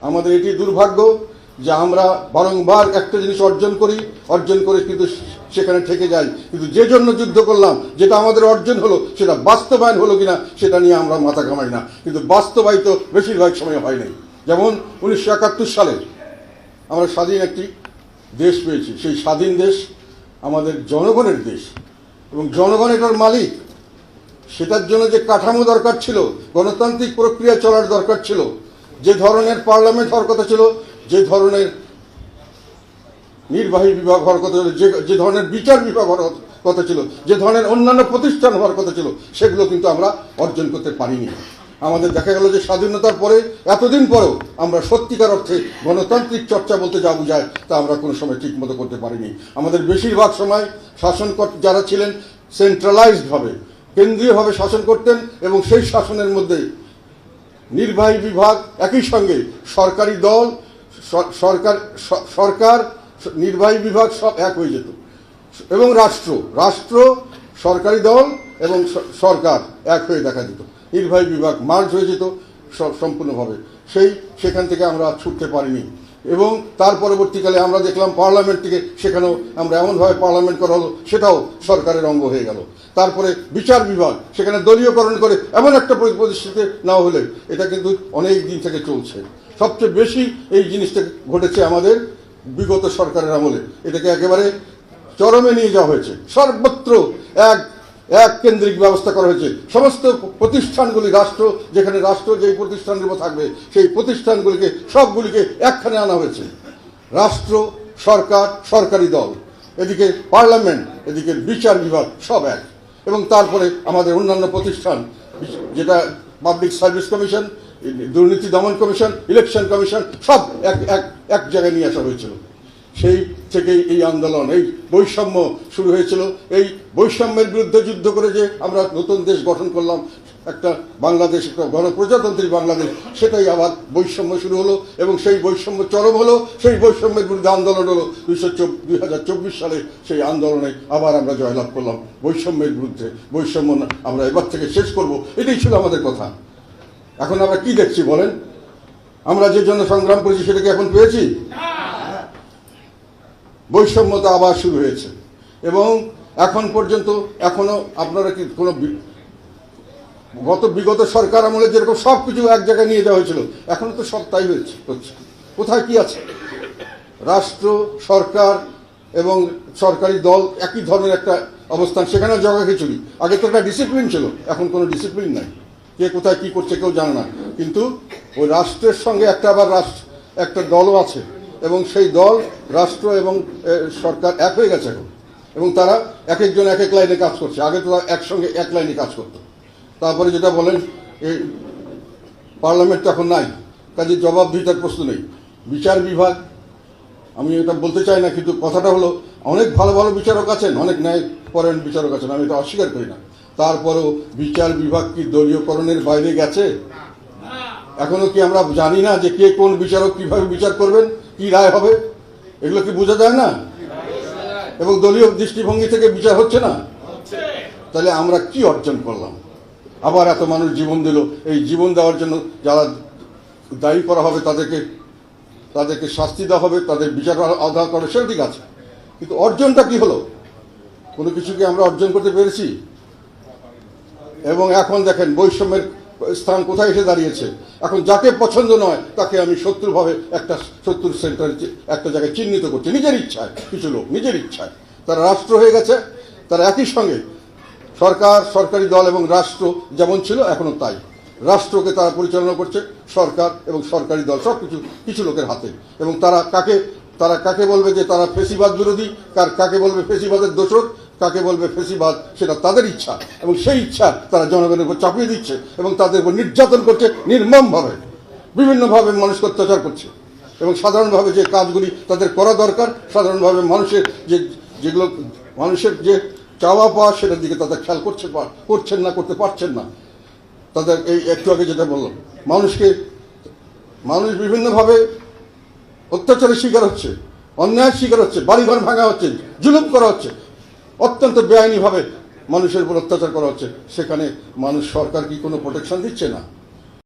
আমাদের এটি দুর্ভাগ্য যে আমরা বারংবার একটা জিনিস অর্জন করি, অর্জন করে কিন্তু সেখানে থেকে যাই। কিন্তু যে জন্য যুদ্ধ করলাম, যেটা আমাদের অর্জন হলো, সেটা বাস্তবায়ন হলো কিনা, সেটা নিয়ে আমরা মাথা ঘামাই না। কিন্তু বাস্তবায়িত বেশিরভাগ সময় হয় নাই। যেমন উনিশশো একাত্তর সালে আমরা স্বাধীন একটি দেশ পেয়েছি। সেই স্বাধীন দেশ আমাদের জনগণের দেশ। এবং জনগণ এটার মালিক। সেটার জন্য যে কাঠামো দরকার ছিল, গণতান্ত্রিক প্রক্রিয়া চলার দরকার ছিল যে ধরনের পার্লামেন্ট হওয়ার কথা ছিল, যে ধরনের নির্বাহী বিভাগ হওয়ার কথা ছিল, যে ধরনের বিচার বিভাগ হওয়ার কথা ছিল, যে ধরনের অন্যান্য প্রতিষ্ঠান হওয়ার কথা ছিল, সেগুলো কিন্তু আমরা অর্জন করতে পারিনি। আমাদের দেখা গেল যে স্বাধীনতার পরে, এতদিন পরেও আমরা সত্যিকার অর্থে গণতান্ত্রিক চর্চা বলতে যা বোঝায়, তা আমরা কোনো সময় ঠিকমতো করতে পারিনি। আমাদের বেশিরভাগ সময় শাসন যারা ছিলেন সেন্ট্রালাইজডভাবে কেন্দ্রীয়ভাবে শাসন করতেন এবং সেই শাসনের মধ্যে নির্বাহী বিভাগ একই সঙ্গে সরকারি দল সরকার সরকার, নির্বাহী বিভাগ সব এক হয়ে যেত। এবং রাষ্ট্র রাষ্ট্র, সরকারি দল এবং সরকার এক হয়ে দেখা যেত। নির্বাহী বিভাগ মার্জ হয়ে যেত সম্পূর্ণভাবে। সেই, সেখান থেকে আমরা ছুটতে পারিনি। এবং তার পরবর্তীকালে আমরা দেখলাম পার্লামেন্ট থেকে সেখানেও আমরা এমনভাবে পার্লামেন্ট করা হলো, সেটাও সরকারের অঙ্গ হয়ে গেল। তারপরে বিচার বিভাগ, সেখানে দলীয়করণ করে এমন একটা পরি- পরিস্থিতিতে নেওয়া হলে এটা কিন্তু অনেক দিন থেকে চলছে। সবচেয়ে বেশি এই জিনিসটা ঘটেছে আমাদের বিগত সরকারের আমলে। এটাকে একেবারে চরমে নিয়ে যাওয়া হয়েছে। সর্বত্র এক এক কেন্দ্রিক ব্যবস্থা করা হয়েছে। সমস্ত প্রতিষ্ঠানগুলি রাষ্ট্র, যেখানে রাষ্ট্র যেই প্রতিষ্ঠানগুলো থাকবে, সেই প্রতিষ্ঠানগুলিকে সবগুলিকে একখানে আনা হয়েছে। রাষ্ট্র, সরকার, সরকারি দল, এদিকে পার্লামেন্ট, এদিকে বিচার বিভাগ, সব এক। এবং তারপরে আমাদের অন্যান্য প্রতিষ্ঠান, যেটা পাবলিক সার্ভিস কমিশন, দুর্নীতি দমন কমিশন, ইলেকশন কমিশন, সব এক এক এক জায়গায় নিয়ে আসা হয়েছিল। সেই থেকেই এই আন্দোলন, এই বৈষম্য শুরু হয়েছিল। এই বৈষম্যের বিরুদ্ধে যুদ্ধ করে যে আমরা নতুন দেশ গঠন করলাম, একটা বাংলাদেশ, একটা গণপ্রজাতন্ত্রী বাংলাদেশ, সেটাই আবার বৈষম্য শুরু হলো এবং সেই বৈষম্য চরম হলো, সেই বৈষম্যের বিরুদ্ধে আন্দোলন হলো। দুইশো চব্বিশ সালে সেই আন্দোলনে আবার আমরা জয়লাভ করলাম বৈষম্যের বিরুদ্ধে। বৈষম্য আমরা এবার থেকে শেষ করব, এটাই ছিল আমাদের কথা। এখন আমরা কি দেখছি বলেন? আমরা যে জন্য সংগ্রাম করেছি সেটাকে এখন পেয়েছি? বৈষম্যতা আবার শুরু হয়েছে। এবং এখন পর্যন্ত এখনও আপনারা কি কোনো গত বিগত সরকার আমলে যেরকম সব কিছু এক জায়গায় নিয়ে যাওয়া হয়েছিল, এখনও তো সব তাই হয়েছে। কোথায় কি আছে? রাষ্ট্র, সরকার এবং সরকারি দল একই ধরনের একটা অবস্থান, সেখানেও জগা খিচুড়ি। আগে তো একটা ডিসিপ্লিন ছিল, এখন কোনো ডিসিপ্লিন নাই। কে কোথায় কি করছে কেউ জানে না। কিন্তু ওই রাষ্ট্রের সঙ্গে একটা আবার রাষ্ট্র, একটা দলও আছে এবং সেই দল, রাষ্ট্র এবং সরকার এক হয়ে গেছে এখন। এবং তারা এক একজন এক এক লাইনে কাজ করছে। আগে তো একসঙ্গে এক লাইনে কাজ করতো। তারপরে যেটা বলেন এই পার্লামেন্ট তো এখন নাই। কাজে জবাবদিহিতার প্রশ্ন নেই। বিচার বিভাগ, আমি এটা বলতে চাই না, কিন্তু কথাটা হলো, অনেক ভালো ভালো বিচারক আছেন, অনেক ন্যায় পরায়ণ বিচারক আছেন, আমি এটা অস্বীকার করি না। তারপরেও বিচার বিভাগ কি দলীয়করণের বাইরে গেছে? এখনও কি আমরা জানি না যে কে কোন বিচারক কীভাবে বিচার করবেন? কি রায় হবে? এগুলো কি বোঝা যায় না? এবং দলীয় দৃষ্টিভঙ্গি থেকে বিচার হচ্ছে না? তাহলে আমরা কি অর্জন করলাম? আবার এত মানুষ জীবন দিল। এই জীবন দেওয়ার জন্য যারা দায়ী করা হবে, তাদেরকে তাদেরকে শাস্তি দেওয়া হবে, তাদের বিচার আধা করে সেটা ঠিক আছে। কিন্তু অর্জনটা কি হলো? কোনো কিছু কি আমরা অর্জন করতে পেরেছি? এবং এখন দেখেন বৈষম্যের স্থান কোথায় এসে দাঁড়িয়েছে? এখন যাকে পছন্দ নয়, তাকে আমি শত্রুভাবে একটা শত্রুর সেন্টার একটা জায়গায় চিহ্নিত করছি। নিজের ইচ্ছায়, কিছু লোক, নিজের ইচ্ছায়। তারা রাষ্ট্র হয়ে গেছে, তারা একই সঙ্গে সরকার, সরকারি দল এবং রাষ্ট্র যেমন ছিল এখনও তাই। রাষ্ট্রকে তারা পরিচালনা করছে, সরকার এবং সরকারি দল সব কিছু কিছু লোকের হাতে। এবং তারা কাকে তারা কাকে বলবে যে তারা ফেসিবাদ বিরোধী? কার, কাকে বলবে ফেসিবাদের দোষক কাকে বলবে ফেসিবাদ? সেটা তাদের ইচ্ছা। এবং সেই ইচ্ছা তারা জনগণের উপর চাপিয়ে দিচ্ছে এবং তাদের উপর নির্যাতন করছে নির্মমভাবে। বিভিন্নভাবে মানুষকে অত্যাচার করছে। এবং সাধারণভাবে যে কাজগুলি তাদের করা দরকার, সাধারণভাবে মানুষের যে, যেগুলো, মানুষের যে চাওয়া পাওয়া, সেটার দিকে তাদের খেয়াল করছে করছেন না, করতে পারছেন না। তাদের এই একটু আগে যেটা বললাম, মানুষকে, মানুষ বিভিন্নভাবে অত্যাচারের শিকার হচ্ছে, অন্যায়ের শিকার হচ্ছে, বাড়িঘর ভাঙা হচ্ছে, জুলুম করা হচ্ছে। অত্যন্ত বেআইনিভাবে মানুষের উপর অত্যাচার করা হচ্ছে। সেখানে মানুষ সরকার কি কোনো প্রোটেকশন দিচ্ছে না?